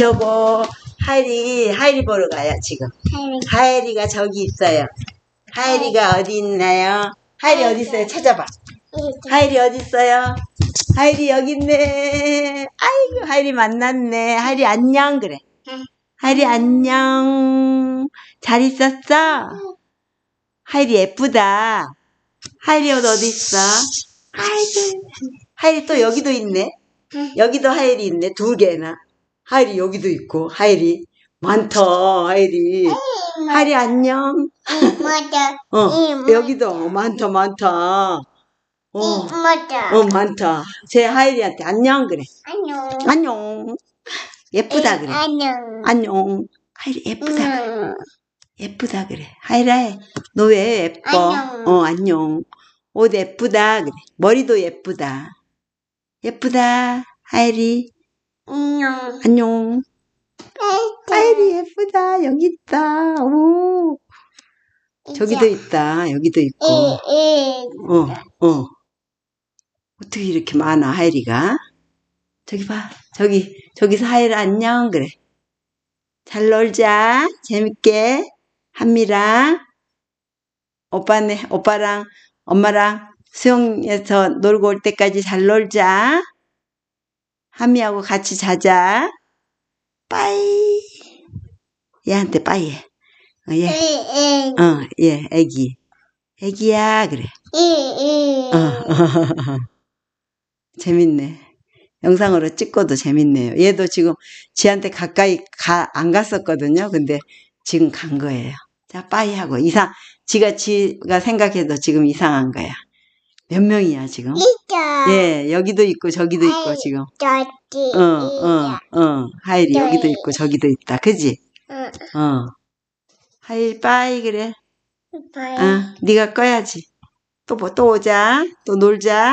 여보, 하이리, 하이리 보러 가요, 지금. 하이리가 저기 있어요. 하이리가 어디 있나요? 하이리 어디 있어요? 찾아봐. 하이리 어디 있어요? 하이리 여기 있네. 아이고, 하이리 만났네. 하이리 안녕, 그래. 하이리 안녕. 잘 있었어? 하이리 예쁘다. 하이리 옷 어디 있어? 아이고. 하이리 또 여기도 있네. 여기도 하이리 있네. 두 개나. 하이리 여기도 있고, 하이리. 많다, 하이리. 하이리 안녕. 맞아. 어, 여기도 많다, 많다. 어, 맞아. 어, 많다. 제 하이리한테 안녕, 그래. 안녕. 안녕. 예쁘다, 그래. 안녕. 안녕. 하이리 예쁘다. 음. 예쁘다, 그래. 하이라, 너왜 예뻐? 안녕. 어, 안녕. 옷 예쁘다, 그래. 머리도 예쁘다. 예쁘다, 하이리. 안녕. 안녕. 하이리 예쁘다. 여기 있다. 오. 저기도 있다. 여기도 있고. 에, 에. 어, 어. 어떻게 이렇게 많아, 하이리가? 저기 봐. 저기, 저기서 하이리 안녕. 그래. 잘 놀자. 재밌게. 한미랑. 오빠네, 오빠랑 엄마랑 수영에서 놀고 올 때까지 잘 놀자. 한미하고 같이 자자. 빠이. 얘한테 빠이 해. 어, 에, 얘, 에. 어, 얘, 애기. 애기야, 그래. 에, 에. 어. 재밌네. 영상으로 찍고도 재밌네요. 얘도 지금 지한테 가까이 가, 안 갔었거든요. 근데 지금 간 거예요. 자, 빠이 하고. 이상, 지가, 지가 생각해도 지금 이상한 거야. 몇 명이야, 지금? 예, 여기도 있고, 저기도 있고, 지금. 저기. 어, 어, 어. 하일이 여기도 있고, 저기도 있다. 그지? 응. 어. 하일, 빠이, 그래. 봐요. 어, 네가 꺼야지. 또 뭐, 또 오자. 또 놀자.